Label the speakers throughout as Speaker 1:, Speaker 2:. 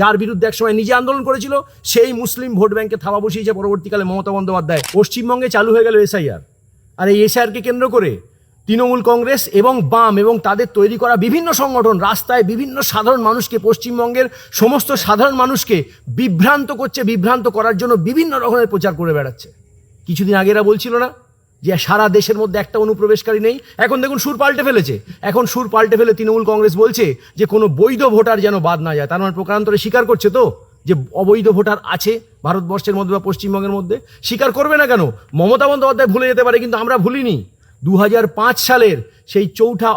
Speaker 1: যার বিরুদ্ধে একসময় নিজে আন্দোলন করেছিল, সেই মুসলিম ভোট ব্যাংকে থাবা বসিয়েছে পরবর্তীকালে মমতা বন্দ্যোপাধ্যায়। পশ্চিমবঙ্গে চালু হয়ে গেল এসআইআর। আর এই এসআইআরকে কেন্দ্র করে তৃণমূল কংগ্রেস এবং বাম এবং তাদের তৈরি করা বিভিন্ন সংগঠন রাস্তায় বিভিন্ন সাধারণ মানুষকে, পশ্চিমবঙ্গের সমস্ত সাধারণ মানুষকে বিভ্রান্ত করছে, বিভ্রান্ত করার জন্য বিভিন্ন রকমের প্রচার করে বেড়াচ্ছে। কিছুদিন আগে এরা বলছিল না যে সারা দেশের মধ্যে একটা অনুপ্রবেশকারী নেই। এখন দেখুন, সুর পাল্টে ফেলেছে। এখন সুর পাল্টে ফেলে তৃণমূল কংগ্রেস বলছে যে, কোনো বৈধ ভোটার যেন বাদ না যায়। তার মানে প্রকারান্তরে স্বীকার করছে তো? যে অবৈধ ভোটার আছে ভারতবর্ষের মধ্যে বা পশ্চিমবঙ্গের মধ্যে। স্বীকার করবে না কেন? মমতা বন্দ্যোপাধ্যায় ভুলে যেতে পারে, কিন্তু আমরা ভুলিনি। দু হাজার পাঁচ সালের সেই চৌঠা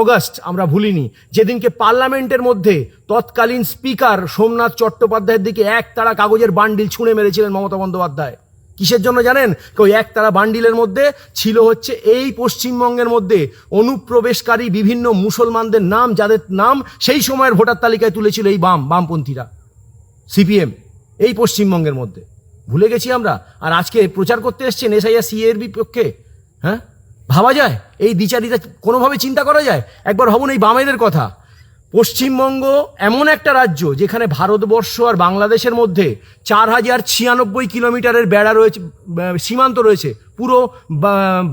Speaker 1: অগস্ট আমরা ভুলিনি। যেদিনকে পার্লামেন্টের মধ্যে তৎকালীন স্পিকার সোমনাথ চট্টোপাধ্যায়ের দিকে এক তারা কাগজের বান্ডিল ছুঁড়ে মেরেছিলেন মমতা বন্দ্যোপাধ্যায়। কিসের জন্য জানেন? ওই এক তারা বান্ডিলের মধ্যে ছিল হচ্ছে এই পশ্চিমবঙ্গের মধ্যে অনুপ্রবেশকারী বিভিন্ন মুসলমানদের নাম, যাদের নাম সেই সময়ের ভোটার তালিকায় তুলেছিল এই বাম, বামপন্থীরা, সিপিএম, এই পশ্চিমবঙ্গের মধ্যে। ভুলে গেছি আমরা। আর আজকে প্রচার করতে এসছেন এসআইআর সি এর বিপক্ষে। হ্যাঁ? ভাবা যায়? এই দ্বিচারিতা কোনোভাবে চিন্তা করা যায়? একবার ভাবুন এই বামেদের কথা। পশ্চিমবঙ্গ এমন একটা রাজ্য যেখানে ভারতবর্ষ আর বাংলাদেশের মধ্যে চার হাজার ছিয়ানব্বই কিলোমিটারের বেড়া রয়েছে সীমান্ত রয়েছে, পুরো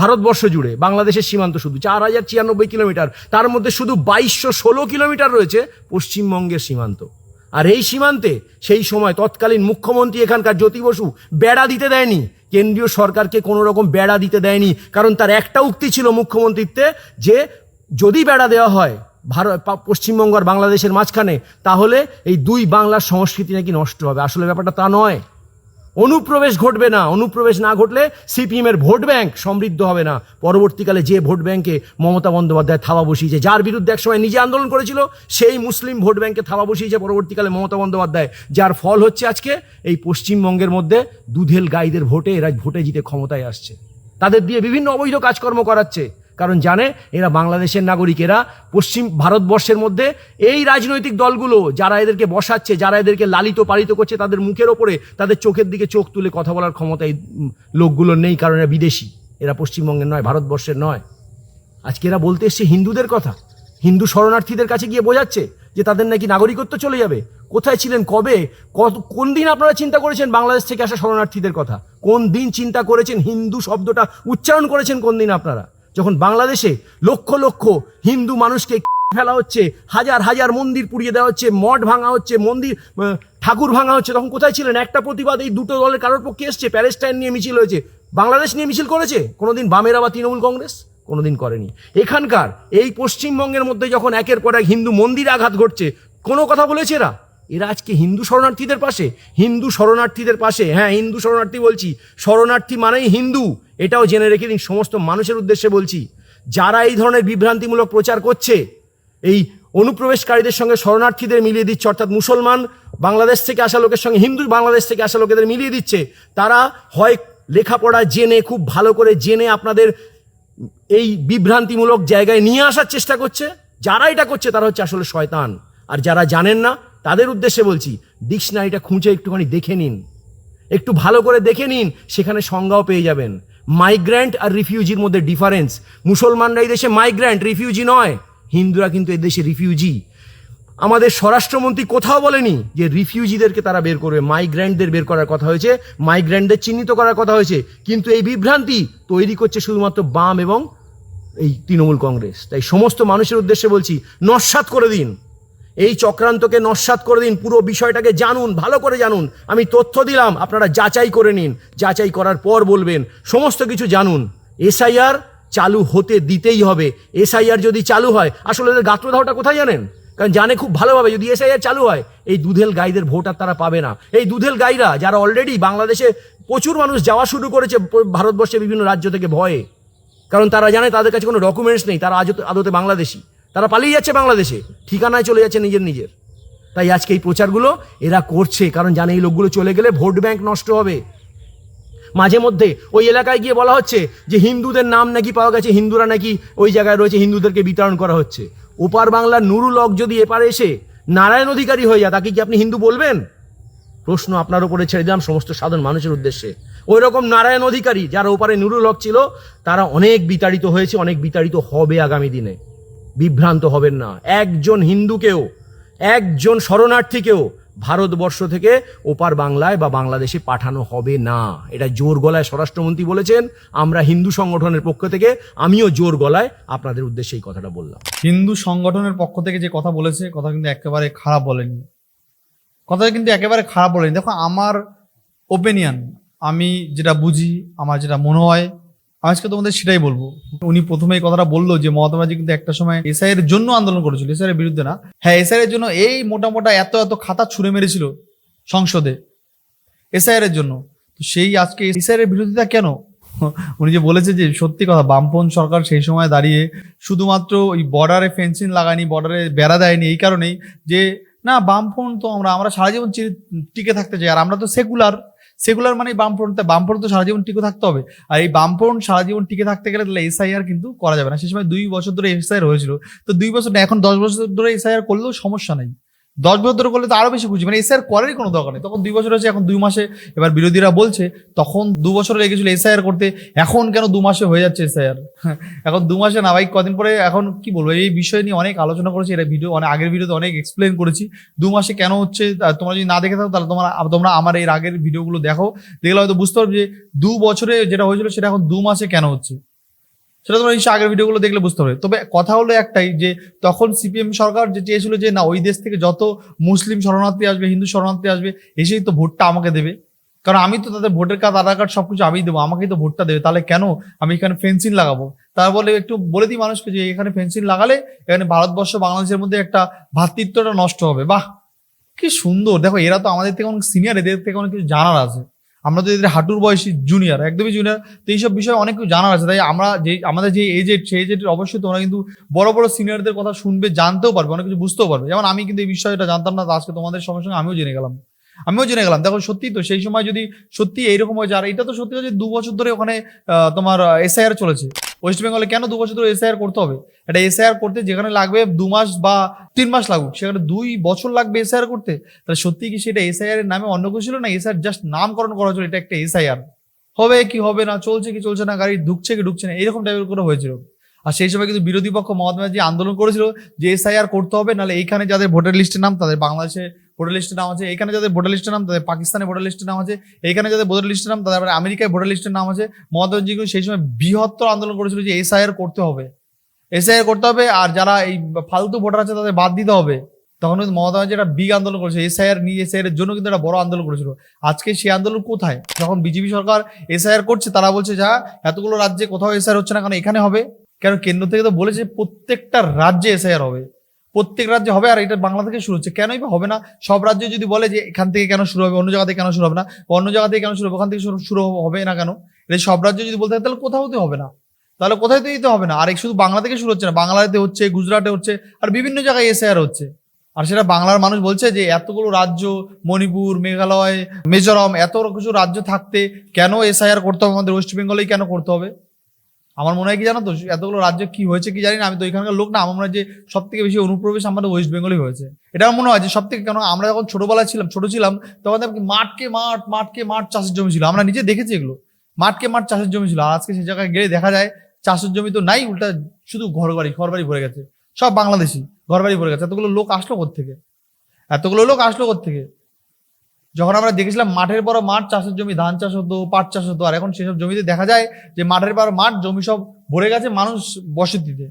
Speaker 1: ভারতবর্ষ জুড়ে, বাংলাদেশের সীমান্ত শুধু, চার হাজার ছিয়ানব্বই কিলোমিটার, তার মধ্যে শুধু বাইশশো ষোলো কিলোমিটার রয়েছে পশ্চিমবঙ্গের সীমান্ত। আর এই সীমান্তে সেই সময় তৎকালীন মুখ্যমন্ত্রী এখানকার জ্যোতি বসু বেড়া দিতে দেয়নি, কেন্দ্রীয় সরকারকে কোনো রকম বেড়া দিতে দেয়নি, কারণ তার একটা উক্তি ছিল মুখ্যমন্ত্রীত্বে যে যদি বেড়া দেওয়া হয় ভারত পশ্চিমবঙ্গ আর বাংলাদেশের মাঝখানে, তাহলে এই দুই বাংলার সংস্কৃতি নাকি নষ্ট হবে। আসলে ব্যাপারটা তা নয়। অনুপ্রবেশ ঘটবে না। অনুপ্রবেশ না ঘটলে সিপিএম এর ভোট ব্যাংক সমৃদ্ধ হবে না। পরবর্তীকালে যে ভোট ব্যাংকে মমতা বন্দ্যোপাধ্যায় থাবা বসিয়েছে, যার বিরুদ্ধে একসময় নিজে আন্দোলন করেছিল, সেই মুসলিম ভোট ব্যাংকে থাবা বসিয়েছে পরবর্তীকালে মমতা বন্দ্যোপাধ্যায়। যার ফল হচ্ছে আজকে এই পশ্চিমবঙ্গের মধ্যে দুধেল গাইদের ভোটে, এরা ভোটে জিতে ক্ষমতায় আসছে। তাদের দিয়ে বিভিন্ন অবৈধ কাজকর্ম করাচ্ছে। কারণ জানে এরা বাংলাদেশের নাগরিক, এরা পশ্চিম ভারতবর্ষের মধ্যে এই রাজনৈতিক দলগুলো যারা এদেরকে বসাচ্ছে, যারা এদেরকে লালিত পালিত করছে, তাদের মুখের ওপরে, তাদের চোখের দিকে চোখ তুলে কথা বলার ক্ষমতা এই লোকগুলোর নেই, কারণ এরা বিদেশি। এরা পশ্চিমবঙ্গের নয়, ভারতবর্ষের নয়। আজকে এরা বলতে এসছে হিন্দুদের কথা। হিন্দু শরণার্থীদের কাছে গিয়ে বোঝাচ্ছে যে তাদের নাকি নাগরিকত্ব চলে যাবে। কোথায় ছিলেন, কবে, কত, কোন দিন আপনারা চিন্তা করেছেন বাংলাদেশ থেকে আসা শরণার্থীদের কথা? কোন দিন চিন্তা করেছেন হিন্দু শব্দটা উচ্চারণ করেছেন কোন দিন আপনারা? যখন বাংলাদেশে লক্ষ লক্ষ হিন্দু মানুষকে ফেলা হচ্ছে, হাজার হাজার মন্দির পুড়িয়ে দেওয়া হচ্ছে, মঠ ভাঙা হচ্ছে, মন্দির ঠাকুর ভাঙা হচ্ছে, তখন কোথায় ছিলেন? একটা প্রতিবাদ এই দুটো দলের কারোর পক্ষে এসছে? প্যালেস্টাইন নিয়ে মিছিল হয়েছে। বাংলাদেশ নিয়ে মিছিল করেছে? কোনোদিন বামেরা বা তৃণমূল কংগ্রেস? কোনোদিন করেনি। এখানকার, এই পশ্চিমবঙ্গের মধ্যে যখন একের পর এক হিন্দু মন্দির আঘাত ঘটছে, কোনো কথা বলেছে এরা? এরা আজকে হিন্দু শরণার্থীদের পাশে। হিন্দু শরণার্থীদের পাশে। হ্যাঁ হিন্দু শরণার্থী বলছি। শরণার্থী মানেই হিন্দু। এটাও জেনে রেখে দিন, সমস্ত মানুষের উদ্দেশ্যে বলছি। যারা এই ধরনের বিভ্রান্তিমূলক প্রচার করছে, এই অনুপ্রবেশকারীদের সঙ্গে শরণার্থীদের মিলিয়ে দিচ্ছে, অর্থাৎ মুসলমান বাংলাদেশ থেকে আসা লোকের সঙ্গে হিন্দু বাংলাদেশ থেকে আসা লোকেদের মিলিয়ে দিচ্ছে, তারা হয় লেখাপড়া জেনে, খুব ভালো করে জেনে আপনাদের এই বিভ্রান্তিমূলক জায়গায় নিয়ে আসার চেষ্টা করছে। যারা এটা করছে, তারা হচ্ছে আসলে শয়তান। আর যারা জানেন না তাদের উদ্দেশ্যে বলছি, ডিকশনারিটা খুঁজে একটুখানি দেখে নিন। একটু ভালো করে দেখে নিন, সেখানে সংজ্ঞাও পেয়ে যাবেন। মাইগ্র্যান্ট আর রিফিউজির মধ্যে ডিফারেন্স। মুসলমানরা এই দেশে মাইগ্র্যান্ট, রিফিউজি নয়। হিন্দুরা কিন্তু দেশে রিফিউজি। আমাদের স্বরাষ্ট্রমন্ত্রী কোথাও বলেনি যে রিফিউজিদেরকে তারা বের করবে। মাইগ্র্যান্টদের বের করার কথা হয়েছে, মাইগ্র্যান্টদের চিহ্নিত করার কথা হয়েছে। কিন্তু এই বিভ্রান্তি তৈরি করছে শুধুমাত্র বাম এবং এই তৃণমূল কংগ্রেস। তাই সমস্ত মানুষের উদ্দেশ্যে বলছি, নস্বাত করে দিন। এই চক্রান্তকে নস্বাত করে দিন, পুরো বিষয়টাকে জানুন, ভালো করে জানুন। আমি তথ্য দিলাম, আপনারা যাচাই করে নিন। যাচাই করার পর বলবেন, সমস্ত কিছু জানুন। এসআইআর চালু হতে দিতেই হবে। এসআইআর যদি চালু হয়, আসলে এদের গাত্রদাহটা কোথায় জানেন? কারণ জানে খুব ভালোভাবে, যদি এসআইআর চালু হয়, এই দুধেল গাইদের ভোট আর তারা পাবে না। এই দুধেল গাইরা, যারা অলরেডি বাংলাদেশে প্রচুর মানুষ যাওয়া শুরু করেছে ভারতবর্ষে বিভিন্ন রাজ্য থেকে ভয়ে। কারণ তারা জানে তাদের কাছে কোনো ডকুমেন্টস নেই, তারা আজ আদতে বাংলাদেশি। তারা পালিয়ে যাচ্ছে বাংলাদেশে। ঠিকানায় চলে যাচ্ছে নিজের নিজের। তাই আজকে এই প্রচারগুলো এরা করছে, কারণ জানে এই লোকগুলো চলে গেলে ভোট ব্যাংক নষ্ট হবে। মাঝে মধ্যে ওই এলাকায় গিয়ে বলা হচ্ছে যে হিন্দুদের নাম নাকি পাওয়া গেছে, হিন্দুরা নাকি ওই জায়গায় রয়েছে, হিন্দুদেরকে বিতরণ করা হচ্ছে। ওপার বাংলার নুরুল হক যদি এপারে এসে নারায়ণ অধিকারী হয়ে যায়, তাকে কি আপনি হিন্দু বলবেন? প্রশ্ন আপনার উপরে ছেড়ে দিলাম সমস্ত সাধারণ মানুষের উদ্দেশ্যে। ওই রকম নারায়ণ অধিকারী, যারা ওপারে নুরুল হক ছিল, তারা অনেক বিতাড়িত হয়েছে, অনেক বিতাড়িত হবে আগামী দিনে। বিভ্রান্ত হবেন না। একজন হিন্দুকেও, একজন শরণার্থীকেও ভারতবর্ষ থেকে ওপার বাংলায় বা বাংলাদেশে পাঠানো হবে না। এটা জোর গলায় স্বরাষ্ট্রমন্ত্রী বলেছেন, আমরা হিন্দু সংগঠনের পক্ষ থেকে, আমিও জোর গলায় আপনাদের উদ্দেশ্যে এই কথাটা বললাম।
Speaker 2: হিন্দু সংগঠনের পক্ষ থেকে যে কথা বলেছে, কথা কিন্তু একেবারে খারাপ বলেনি। কথা কিন্তু একেবারে খারাপ বলেনি। দেখো, আমার ওপিনিয়ন আমি যেটা বুঝি, আমার যেটা মনে হয় আজকে তোমাদের সেটাই বলব। উনি প্রথমে এই কথাটা বলল যে ব্যানার্জি কিন্তু একটা সময় এসআই এর জন্য আন্দোলন করেছিল এসআই এর বিরুদ্ধে না। হ্যাঁ এসআই এর জন্য এই মোটা মোটা এত এত খাতা ছুঁড়ে মেরেছিল সংসদে এসআইআর এর জন্য। তো সেই আজকে এসআইআর এর বিরোধিতা কেন? উনি যে বলেছে যে সত্যি কথা, বামপন্থ সরকার সেই সময় দাঁড়িয়ে শুধুমাত্র ওই বর্ডারে ফেন্সিং লাগায়নি বর্ডারে বেড়া দেয়নি, এই কারণেই যে, না, বামপন্থ তো আমরা আমরা সারা জীবন টিকে থাকতে চাই, আর আমরা তো সেকুলার সেকুলার মানে বামফ্রন্ট বামফ্রন্ট তো সারা জীবন টিকে থাকতে হবে। আর এই বামফ্রন্ট সারা জীবন টিকে থাকতে গেলে তাহলে এসআইআর কিন্তু করা যাবে না। সে সময় দুই বছর ধরে এসআইআর হয়েছিল। তো দুই বছর এখন দশ বছর ধরে এসআইআর করলেও সমস্যা নেই। দশ বছর ধরে করলে তো আরও বেশি খুশি। মানে এসআইআর করারই কোনো দরকার নেই। তখন দুই বছর হয়েছে, এখন দুই মাসে এবার বিরোধীরা বলছে, তখন দু বছর লেগেছিল এসআইআর করতে, এখন কেন দু মাসে হয়ে যাচ্ছে এসআইআর এখন দু মাসে না ভাই, কদিন পরে এখন কি বলব, এই বিষয় নিয়ে অনেক আলোচনা করেছি, এটা ভিডিও অনেক আগের ভিডিওতে অনেক এক্সপ্লেন করেছি। দু মাসে কেন হচ্ছে তোমরা যদি না দেখে থাকো, তাহলে তোমরা তোমরা আমার এর আগের ভিডিওগুলো দেখো। দেখলে হয়তো বুঝতে পারবে যে দু বছরে যেটা হয়েছিল, সেটা এখন দু মাসে কেন হচ্ছে। সেটা তোমরা নিশ্চয়ই আগের ভিডিওগুলো দেখলে বুঝতে পারবে। তবে কথা হলো একটাই যে, তখন সিপিএম সরকার যে চেয়েছিল যে, না, ওই দেশ থেকে যত মুসলিম শরণার্থী আসবে, হিন্দু শরণার্থী আসবে, এসেই তো ভোটটা আমাকে দেবে। কারণ আমি তো তাদের ভোটের কার্ড আধার কার্ড সবকিছু আমিই দেবো, আমাকেই তো ভোটটা দেবে। তাহলে কেন আমি এখানে ফেন্সিং লাগাবো? তার বলে একটু বলে দিই মানুষকে যে, এখানে ফেন্সিং লাগালে এখানে ভারতবর্ষ, বাংলাদেশের মধ্যে একটা ভ্রাতৃত্বটা নষ্ট হবে। বাহ! কি সুন্দর। দেখো, এরা তো আমাদের থেকে অনেক সিনিয়র এদের থেকে অনেক কিছু জানার আছে। আমরা তো এদের হাঁটুর বয়সী জুনিয়র একদমই জুনিয়র তো এইসব বিষয়ে অনেক কিছু জানার আছে। তাই আমরা যে, আমাদের যে এজেড সেই এজেডের অবশ্যই তোমরা কিন্তু বড় বড় সিনিয়রদের কথা শুনবে, জানতেও পারবে, অনেক কিছু বুঝতেও পারবে। যেমন আমি কিন্তু এই বিষয়টা জানতাম না আজকে তোমাদের সঙ্গে সঙ্গে আমিও জেনে গেলাম। আমিও জেনে গেলাম। দেখো সত্যি তো সেই সময় যদি সত্যি এইরকম হয়েছে, আর এটা তো সত্যি যে দু বছর ধরে ওখানে তোমার এসআইআর চলেছে। ওয়েস্ট বেঙ্গলে কেন দু বছর ধরে এসআইআর করতে হবে? এটা এসআইআর করতে যেখানে লাগবে দু মাস বা তিন মাস লাগুক, সেখানে দুই বছর লাগবে এসআইআর করতে। তাহলে সত্যি কি সেটা এসআইআর এর নামে অন্য কিছু ছিল না? এসআইআর জাস্ট নামকরণ করা হয়েছিল, এটা একটা এসআইআর হবে কি হবে না, চলছে কি চলছে না, গাড়ি ঢুকছে কি ঢুকছে না, এরকম টাইপের করে হয়েছিল। আর সেই সময় কিন্তু বিরোধী পক্ষ মহাত্মা আন্দোলন করেছিল যে এসআইআর করতে হবে, নাহলে এইখানে যাদের ভোটার লিস্টের নাম, তাদের বাংলাদেশে ভোটার লিস্টের নাম আছে, এখানে যাদের ভোটার লিস্টের নাম, তাদের পাকিস্তানে ভোটার লিস্টের নাম আছে, এখানে যাদের ভোটার লিস্টের নাম, তাদের আমেরিকায় ভোটার লিস্টের নাম আছে। গান্ধী কিন্তু সেই সময় বৃহত্তর আন্দোলন করেছিল যে এসআইআর করতে হবে। এসআইআর করতে হবে, আর যারা এই ফালতু ভোটার আছে তাদের বাদ দিতে হবে। তখন কিন্তু মমতা ব্যানার্জি একটা বিগ আন্দোলন করেছে। এসআইআর নিয়ে এসআইআর এর জন্য কিন্তু একটা বড় আন্দোলন করেছিল। আজকে সেই আন্দোলন কোথায়? যখন বিজেপি সরকার এসআইআর করছে, তারা বলছে, যা, এতগুলো রাজ্যে কোথাও এসআইআর হচ্ছে না কারণ এখানে হবে? কেন কেন্দ্র থেকে তো বলেছে, প্রত্যেকটা রাজ্যে এসআইআর হবে। প্রত্যেক রাজ্যে হবে আর এটা বাংলা থেকে শুরু হচ্ছে। কেনই বা হবে না? সব রাজ্যে যদি বলে যে এখান থেকে কেন শুরু হবে, অন্য জায়গা থেকে কেন শুরু হবে না অন্য জায়গা থেকে কেন শুরু হবে, ওখান থেকে শুরু- হবে না কেন? এটা সব রাজ্যে যদি বলতে হয় তাহলে কোথাও তো হবে না। তাহলে কোথায় তো দিতে হবে না? আর শুধু বাংলা থেকে শুরু হচ্ছে না, বাংলাতে হচ্ছে, গুজরাটে হচ্ছে, আর বিভিন্ন জায়গায় এসআইআর হচ্ছে। আর সেটা বাংলার মানুষ বলছে যে এতগুলো রাজ্য, মণিপুর, মেঘালয়, মিজোরাম, এত কিছু রাজ্য থাকতে কেন এসআইআর করতে হবে? আমাদের ওয়েস্ট বেঙ্গলেই কেন করতে হবে? আমার মনে হয় কি জানো তো, এতগুলো রাজ্য কি হয়েছে কি জানি না, আমি তো এখানকার লোক না, আমার মনে হয় যে সব থেকে বেশি অনুপ্রবেশ আমাদের ওয়েস্ট বেঙ্গলই হয়েছে। এটা আমার মনে হয় যে সব থেকে কেন, আমরা যখন ছোটবেলায় ছিলাম, ছোট ছিলাম, তখন মাঠকে মাঠ মাঠকে মাঠ চাষের জমি ছিল। আমরা নিজে দেখেছি এগুলো। মাঠকে মাঠ চাষের জমি ছিল। আজকে সেই জায়গায় গেলে দেখা যায়, চাষের জমি তো নাই, উল্টা শুধু ঘর বাড়ি ঘর বাড়ি ভরে গেছে। সব বাংলাদেশি ঘর বাড়ি ভরে গেছে। এতগুলো লোক আসলো থেকে এতগুলো লোক আসলো থেকে যখন আমরা দেখেছিলাম মাঠের পর মাঠ চাষের জমি, ধান চাষ হতো, পাট চাষ হতো, আর এখন সেসব জমিতে দেখা যায় যে মাঠের পর মাঠ, জমি সব ভরে গেছে মানুষ বসতিতে।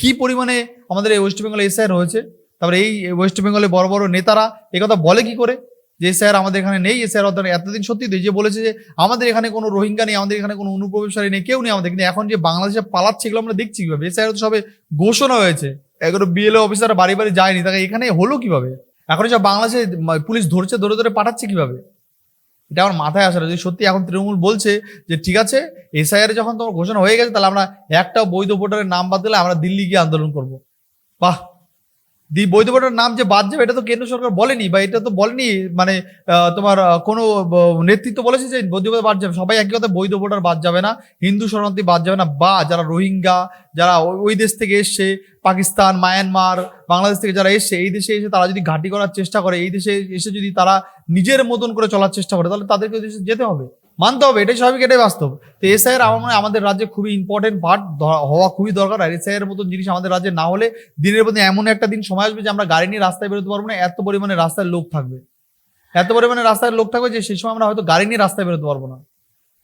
Speaker 2: কি পরিমাণে আমাদের এই ওয়েস্ট বেঙ্গলে এসআই রয়েছে তারপরে এই ওয়েস্ট বেঙ্গলে বড় বড় নেতারা কথা বলে কি করে? যে স্যার আমাদের এখানে নেই স্যার অর্থাৎ এতদিন সত্যি যে বলেছে যে আমাদের এখানে কোনো রোহিঙ্গা নেই, আমাদের এখানে কোনো অনুপ্রবেশকারী নেই, কেউ নেই আমাদের কিন্তু এখন যে বাংলাদেশে পালাচ্ছে এগুলো আমরা দেখছি কীভাবে? স্যার তো সবে ঘোষণা হয়েছে। এগুলো বিএলও অফিসার বাড়ি বাড়ি যায়নি, তাকে এখানে হলো কীভাবে? এখন সব বাংলাদেশে পুলিশ ধরছে, ধরে ধরে পাঠাচ্ছে কীভাবে? এটা আমার মাথায় আসে না। যদি সত্যি এখন তৃণমূল বলছে যে, ঠিক আছে এসআইআর যখন তোমার ঘোষণা হয়ে গেছে, তাহলে আমরা একটা বৈধ ভোটারের নাম বাদ দিলে আমরা দিল্লি গিয়ে আন্দোলন করব। বাহ! দি বৈধ ভোটারের নাম যে বাদ যাবে, এটা তো কেন্দ্র সরকার বলেনি বা এটা তো বলেনি মানে তোমার কোনো নেতৃত্ব বলেছে যে বৈধ ভোটার বাদ যাবে। সবাই একই কথা বৈধ ভোটার বাদ যাবে না, হিন্দু শরণার্থী বাদ যাবে না, বা যারা রোহিঙ্গা, যারা ওই- দেশ থেকে এসছে, পাকিস্তান, মায়ানমার, বাংলাদেশ থেকে যারা এসছে, এই দেশে এসে তারা যদি ঘাঁটি করার চেষ্টা করে, এই দেশে এসে যদি তারা নিজের মতন করে চলার চেষ্টা করে, তাহলে তাদেরকে দেশে যেতে হবে। মানতে হবে, এটাই স্বাভাবিক, এটাই বাস্তব। তো এসআইয়ের আমার মনে হয় আমাদের রাজ্যে খুবই ইম্পর্টেন্ট পার্ট হওয়া খুবই দরকার। আর এসআইয়ের মতন জিনিস আমাদের রাজ্যে না হলে দিনের প্রতি এমন একটা দিন সময় আসবে যে আমরা গাড়ি নিয়ে রাস্তায় বেরোতে পারব না, এত পরিমাণে রাস্তায় লোক থাকবে। এত পরিমাণে রাস্তায় লোক থাকবে যে সেই সময় আমরা হয়তো গাড়ি নিয়ে রাস্তায় বেরোতে পারব না।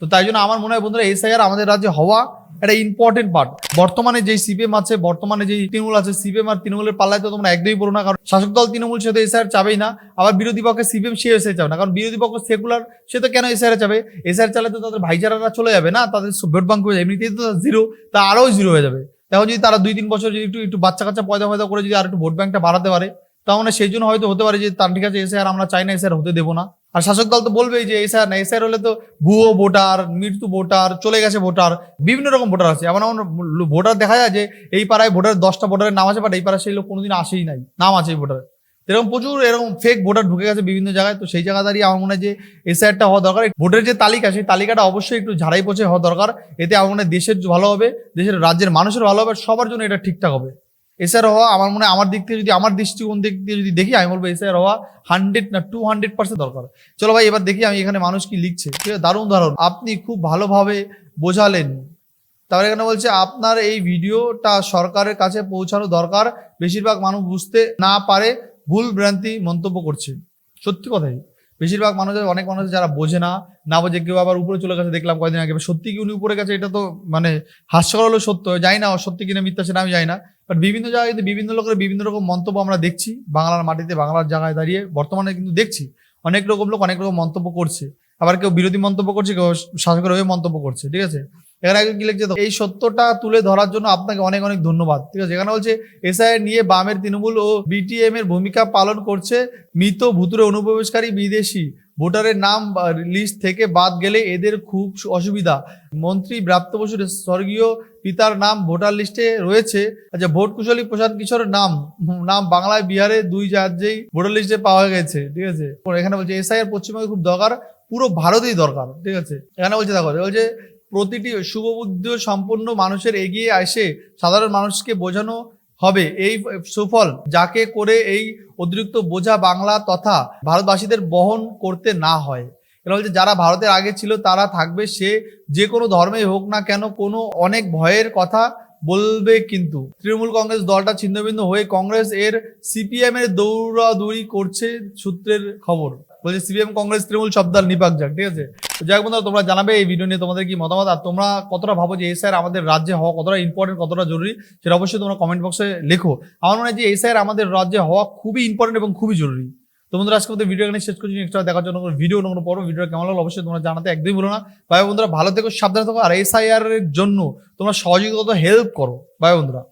Speaker 2: তো তাই জন্য আমার মনে হয় বন্ধুরা এসআইআর আমাদের রাজ্যে হওয়া একটা ইম্পর্টেন্ট পার্ট বর্তমানে যেই সিপিএম আছে, বর্তমানে যেই তৃণমূল আছে সিপিএম আর তৃণমূলের পাল্লায় তো তোমরা একদমই পড়ো না, কারণ শাসক দল তৃণমূল, সে তো এসআইআর চাবেই না, আবার বিরোধী পক্ষে সিপিএম সে এসআই চাবে না, কারণ বিরোধী পক্ষ সেকুলার সে তো কেন এসআইআর চাবে? এসআইআর চালে তো তাদের ভাইচারারা চলে যাবে না, তাদের ভোট ব্যাংক হয়ে যাবে, এমনিতেই তো জিরো তা আরও জিরো হয়ে যাবে। তখন যদি তারা দুই তিন বছর যদি একটু একটু বাচ্চা কাচ্চা পয়দা পয়দা করে যদি আর একটু ভোট ব্যাংকটা বাড়াতে পারে, তাহলে সেই জন্য হয়তো হতে পারে যে, তার ঠিক আছে এসআইআর আমরা চাই না এসআইআর হতে দেবো না। আর শাসক দল তো বলবেই যে এসআর না এসআর হলে তো ভুয়ো ভোটার, মৃত্যু ভোটার, চলে গেছে ভোটার, বিভিন্ন রকম ভোটার আছে। এমন এমন ভোটার দেখা যায় যে, এই পাড়ায় ভোটার দশটা ভোটারের নাম আছে বাট এই পাড়ায় সেই লোক কোনোদিন আসেই নাই। নাম আছে এই ভোটার এরকম প্রচুর এরকম ফেক ভোটার ঢুকে গেছে বিভিন্ন জায়গায়। তো সেই জায়গা দাঁড়িয়ে আমার মনে হয় যে এসআইআরটা হওয়া দরকার। ভোটের যে তালিকা, সেই তালিকাটা অবশ্যই একটু ঝাড়াই পোছে হওয়া দরকার। এতে আমার মনে হয় দেশের ভালো হবে, দেশের রাজ্যের মানুষের ভালো হবে, সবার জন্য এটা ঠিকঠাক হবে। এসআর হওয়া আমার মনে আমার দিক থেকে যদি আমার দৃষ্টিকোণ দিক দিয়ে যদি দেখি, আমি বলব এসআর হওয়া হান্ড্রেড না টু হান্ড্রেড পার্সেন্ট দরকার। চলো ভাই, এবার দেখি আমি এখানে মানুষ কি লিখছে। ঠিক আছে, দারুণ দারুণ আপনি খুব ভালোভাবে বোঝালেন। তারপরে এখানে বলছে, আপনার এই ভিডিওটা সরকারের কাছে পৌঁছানো দরকার। বেশিরভাগ মানুষ বুঝতে না পারে, ভুল ভ্রান্তি মন্তব্য করছে। সত্যি কথাই। বেশিরভাগ মানুষ অনেক মানুষ যারা বোঝে না না বোঝে, কেউ আবার উপরে চলে গেছে, দেখলাম কয়েকদিন আগে। সত্যি কি উনি উপরে গেছে, এটা তো মানে হাস্যকর হলো সত্য যাই না সত্যি কিনা মিথ্যা সেটা আমি যাই না। বাট বিভিন্ন জায়গায় কিন্তু বিভিন্ন লোকের বিভিন্ন রকম মন্তব্য আমরা দেখছি, বাংলার মাটিতে, বাংলার জায়গায় দাঁড়িয়ে বর্তমানে কিন্তু দেখছি। অনেক রকম লোক অনেক রকম মন্তব্য করছে। আবার কেউ বিরোধী মন্তব্য করছে, কেউ শাসকের হয়ে মন্তব্য করছে, ঠিক আছে? এখানে আগে কি লিখছে? এই সত্যটা তুলে ধরার জন্য আপনাকে অনেক অনেক ধন্যবাদ। ঠিক আছে? এখানে বলছে, এসআই নিয়ে বামের তৃণমূল ও বিটিএম এর ভূমিকা পালন করছে। মৃত ভুতুরে অনুপ্রবেশকারী বিদেশি। ভোটারের নাম লিস্ট থেকে বাদ গেলে এদের খুব অসুবিধা। মন্ত্রী ব্রাত্য বসুর স্বর্গীয় পিতার নাম ভোটার লিস্টে রয়েছে। আচ্ছা ভোট কুশলী প্রশান্ত কিশোরের নাম নাম বাংলায় বিহারে দুই রাজ্যেই ভোটার লিস্টে পাওয়া গেছে। ঠিক আছে? এখানে বলছে, এসআই এর পশ্চিমবঙ্গে খুব দরকার, পুরো ভারতেই দরকার। ঠিক আছে? এখানে বলছে, দেখো বলছে প্রতিটি শুভবুদ্ধি সম্পন্ন মানুষের এগিয়ে আসে, সাধারণ মানুষকে বোঝানো হবে। এই সুফল যাকে করে এই অতিরিক্ত বোঝা বাংলা তথা ভারতবাসীদের বহন করতে না হয়। এটা বলছে, যারা ভারতের আগে ছিল, তারা থাকবে, সে যে কোনো ধর্মেই হোক না কেন, কোনো অনেক ভয়ের কথা বলবে কিন্তু। তৃণমূল কংগ্রেস দলটা ছিন্নভিন্ন হয়ে কংগ্রেস এর সিপিএম এর দৌড়াদৌড়ি করছে সূত্রের খবর। বলছে সিপিএম কংগ্রেস তৃণমূল শব্দাল নিপাক যাক, ঠিক আছে? যাই হোক বন্ধুরা, তোমরা জানাবে এই ভিডিও নিয়ে তোমাদের কি মতামত, আর তোমরা কতটা ভাবো যে এই স্যার আমাদের রাজ্যে হওয়া কতটা ইম্পর্টেন্ট কতটা জরুরি, সেটা অবশ্যই তোমরা কমেন্ট বক্সে লেখো। আমার মনে হয় যে এই স্যার আমাদের রাজ্যে হওয়া খুবই ইম্পর্টেন্ট এবং খুবই জরুরি। তো বন্ধুরা, আজকে আমাদের ভিডিও এখানে শেষ করছি। নেক্সট দেখার জন্য ভিডিও কোনো পড়ো ভিডিও কেমন লাগল অবশ্যই তোমরা জানাতে একদমই বলো না। ভাই বন্ধুরা, ভালো থেকো, সাবধানে থাকো, আর এসআইআর এর জন্য তোমরা সহযোগিতা হেল্প করো। ভাই বন্ধুরা।